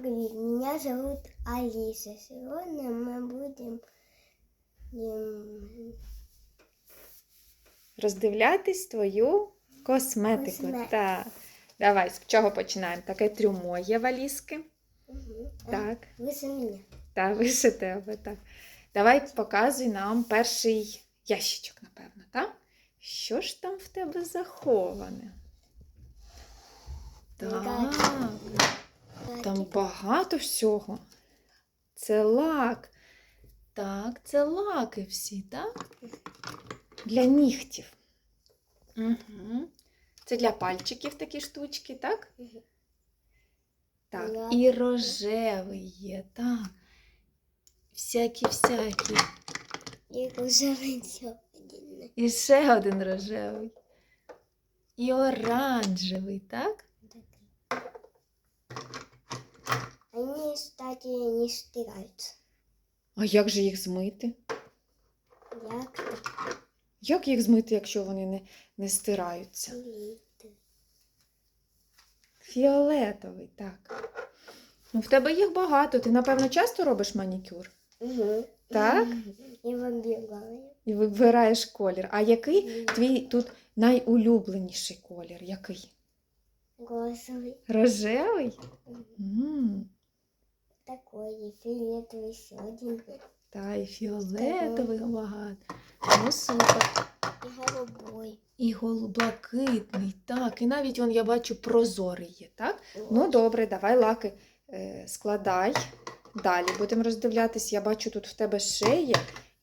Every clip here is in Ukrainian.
привет! Меня зовут Алиса. Сегодня мы будем ем, Роздивлятись твою косметику. Косметику. Так. Давай, з чого починаємо? Таке трюмо є валізки. А, Так. Выше меня. Та вище тебе, так. Давай показуй нам перший ящичок, напевно, так? Що ж там в тебе заховане? Так, там багато всього. Це лак. Так, це лаки всі, так? Для нігтів. Угу. Це для пальчиків такі штучки, так? Так, і рожевий є, так. Всякі-всякі. Все один. І ще один рожевий. І оранжевий, так? Они, кстати, не стираются. А як же їх змити? Як Як їх змити, якщо вони не, не стираються? Фіолетовий, так. Ну, в тебе їх багато. Ти, напевно, часто робиш манікюр Угу. Так? І вибігаю. і вибираєш колір. А який твій тут найулюбленіший колір? Який? Голосовий. Рожевий? Мгм. Такой, и фиолетовый еще один. Та і фіолетовий багато. Ну, супер. И голубой. І голублакитний, так. І навіть он, я бачу, прозорий є, так? Ну, добре, давай лаки е, складай. Далі будемо роздивлятись. Я бачу, тут в тебе ще є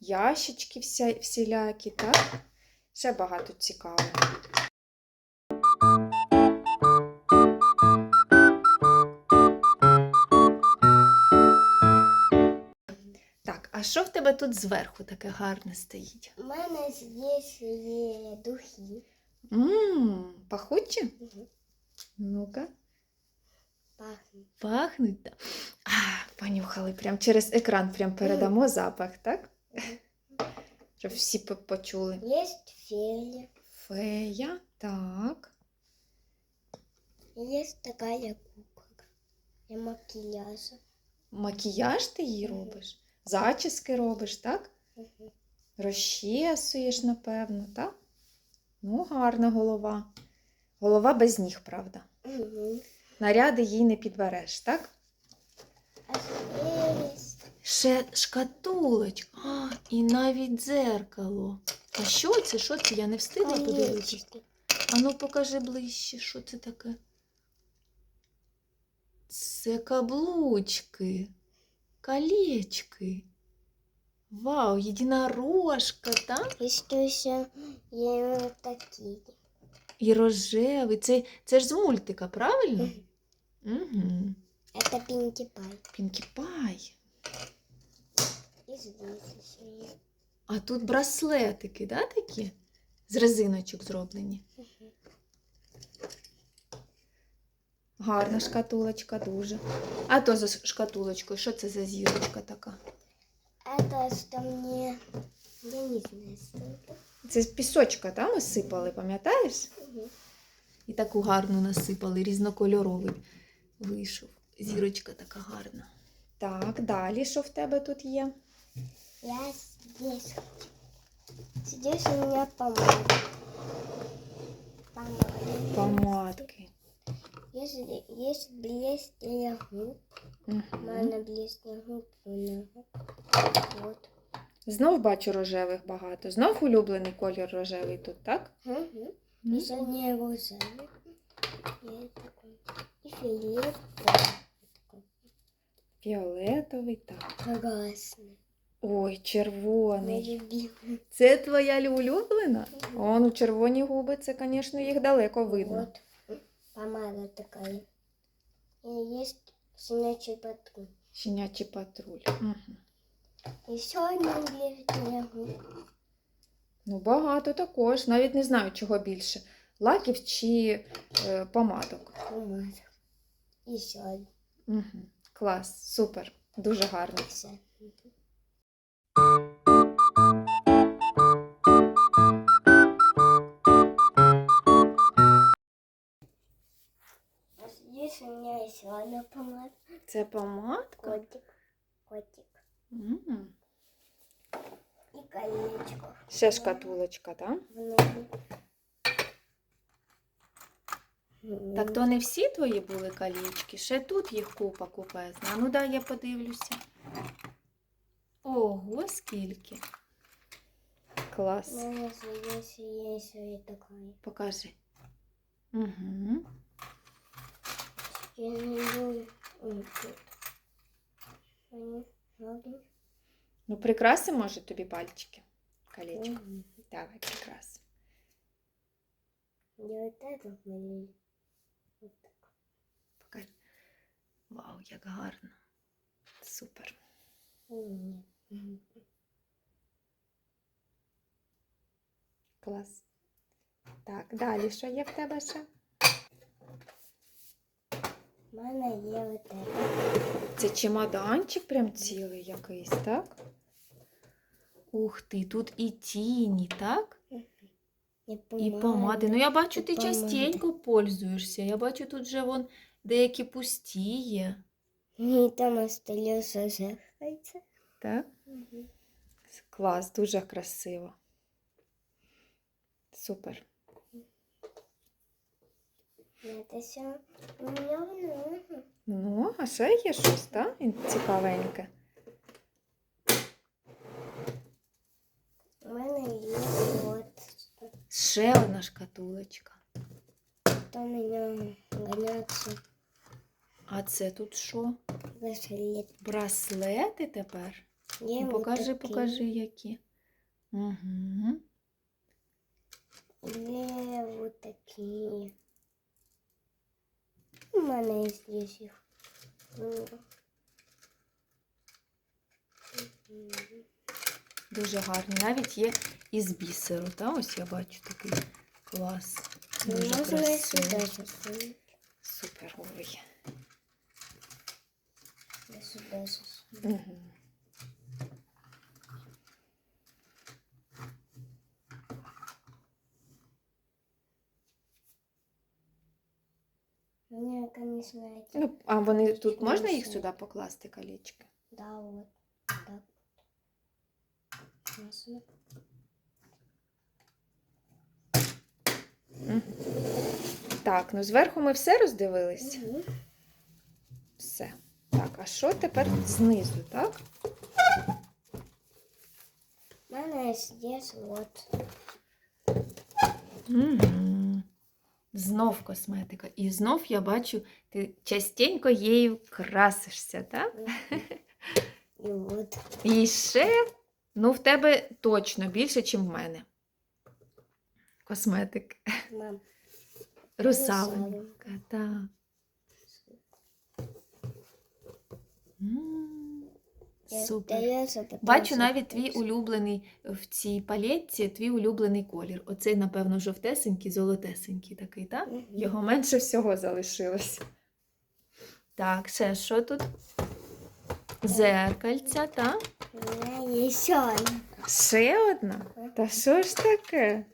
ящички вся, всілякі, так? Ще багато цікавого. Що в тебе тут зверху таке гарне стоїть? У мене є духи. Ммм, пахучі? Мгм. Ну-ка. Пахнуть. Пахнуть. да. А, понюхали. Прям через екран прям передамо запах, так? Щоб всі почули. Есть фея. Фея, так. И есть такая кукла. И макияжа. Макіяж ти її робиш? Зачіски робиш, так? Розчесуєш, напевно, так? Ну, гарна голова. Голова без ніг, правда. Мгм. Наряди їй не підбереш, так? А ще шкатулочка. А, і навіть дзеркало. А що це? Що це? Я не встигла подивитися. А ну покажи ближче, що це таке? Це каблучки, колечки. Вау, єдинорожка, так? І що ще є такі. І рожевий. Це, це ж з мультика, правильно? Угу. Это Пинки Пай. Пінкі Пай. І здесь ще є. А тут браслетики, да, такі? З резиночок зроблені. Мгм. Гарна шкатулочка дуже. А то за шкатулочкою, що це за зірочка така? Это что мне... Я не знаю, что это. Це з пісочка, да, ми сипали, пам'ятаєш? Мгм. І таку гарну насипали, різнокольоровий вийшов. Зірочка така гарна. Так, далі що в тебе тут є? Я здесь. Здесь у меня помада. Помада. Помадки. Есть, есть блеск для губ. У Угу. мене блеск для губ. у нього. Вот. Знов бачу рожевих багато. Знов улюблений колір рожевий тут, так? Угу. М? Еще не розовый. И такой. И фиолетовый. Фіолетовий, так. Красный. Ой, Мой червоний. любимый. Це твоя улюблена? Он у червоні губи, це, звісно, їх далеко видно. Вот. Помада такая. И есть щенячий патруль. Щенячий патруль. Угу. Еще один блеск для. Ну, багато також. Навіть не знаю, чого більше. Лаків чи е, помадок. Помада. Еще один. Угу. Клас, супер, дуже гарно. Все. Меня еще одна помада. Це помадка? Котик. Котик. М. И колечко. Ще шкатулочка, так? Так то не всі твої були колечки, ще тут їх купа купезна. А ну дай я подивлюся. Ого, скільки. Клас. У. Покажи. Угу. Я не люблю ой, тут. Они ноги. Ну, прикраси, може, тобі пальчики. Колечко. Мгм. Давай, прикраси. Я вот это малюю. Вот так. Покажи. Вау, як гарно. Супер. М. Мгм. Клас. Так, далі що є в тебе ще? У мене є это. Це чемоданчик прям цілий якийсь, так? Ух ти, тут і тіні, так? І І помади. Ну, я бачу, ти помади. частенько пользуєшся. Я бачу, тут вже вон деякі пусті є. І там остається зеркальце. Так? Клас, дуже красиво. Супер. Все у мене много. Ну, а ще є щось, так? Цікавеньке. У мене є от. Ще одна шкатулочка. У мене ганяться А це тут що? браслет. Браслети тепер? Є Ну, покажи, такі. покажи, які. Угу. Є вот такі. Мене здесь много. Дуже гарні. Навіть є із бісеру. Та? Ось я бачу такий клас. Дуже красивий. Супер. Ой. Я сюди засуну. Угу. Мені, конечно, эти... Ну, а вони тут можна їх сюди покласти колечки? Да, вот. Так. Ясно. Так, ну зверху ми все роздивились. Мгм. Все. Так, а що тепер знизу, так? У мене здесь вот. Угу. Знов косметика. І знов я бачу, ти частенько її красишся, так? І вот. І ще, ну, в тебе точно більше, ніж в мене. Косметик. Мам. Русаленька, так. М, Супер. Бачу навіть твій улюблений в цій палетці, твій улюблений колір. Оцей, напевно, жовтесенький, золотесенький такий, так? Його менше всього залишилось. Так, ще що тут? Зеркальця, так? Є ще одна. Ще одна? Та що ж таке?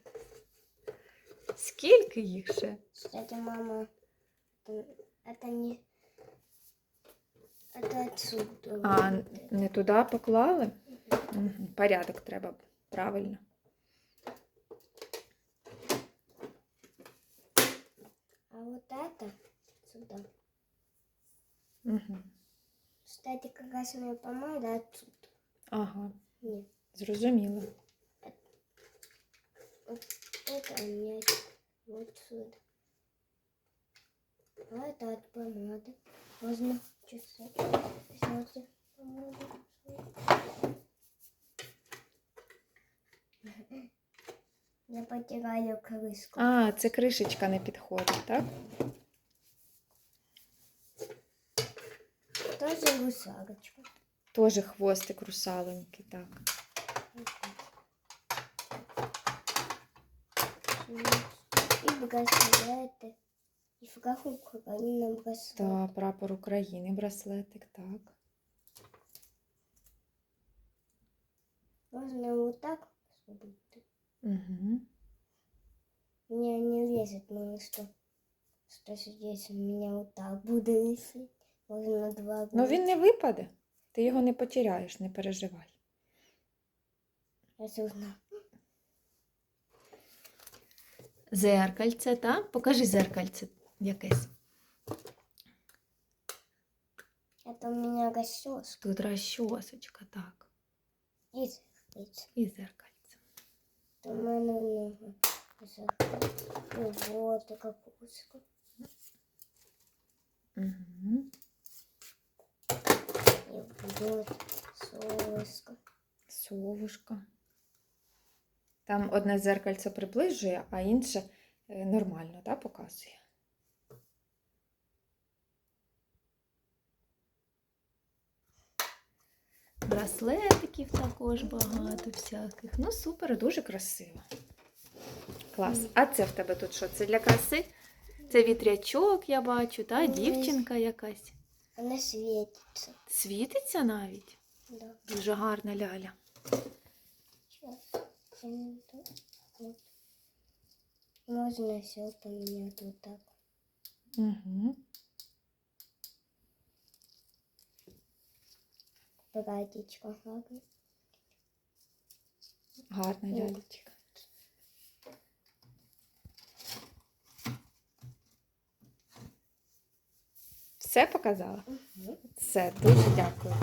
Скільки їх ще? Кстати, мама, это не... Это отсюда. А, вот. не туди поклали? Мгм, Порядок треба, правильно. А вот это сюда. Угу. Кстати, красная помада отсюда. Ага, Нет, зрозуміло. это нет. Вот сюда. А это от помады. Можно чесать. Взять помаду. Я потеряю крышку. А, це кришечка не підходить, так? Тоже русалочка. Тоже хвостик русаленький, так. И браслеты. И флаг Украины на браслет. Та прапор України, браслетик, так. Можно вот так сделать. Угу. Мне не лезет на что. что здесь у меня вот так буде висеть. Можно два Ну він не випаде. Ти його не потеряєш, не переживай. Я узнала. Зеркальце, так? Покажи зеркальце якесь. Это у меня расческа. Тут розчосочка, так. И закрыть. І зеркальце. То у мене много. И вот такая куртка. Угу. И вот соска. Совушка. Там одне зеркальце приближує, а інше е, нормально, так, показує. Браслетиків також багато всяких. Ну, супер, дуже красиво. Клас. А це в тебе тут що? Це для краси? Це вітрячок, я бачу, та? Дівчинка якась. Она светится. Світиться навіть. Да. Дуже гарна ляля. Можно все поменять вот. Угу. Братичка. гарне. Гарна лялечка. Все показала? Угу. Все, дуже дякую.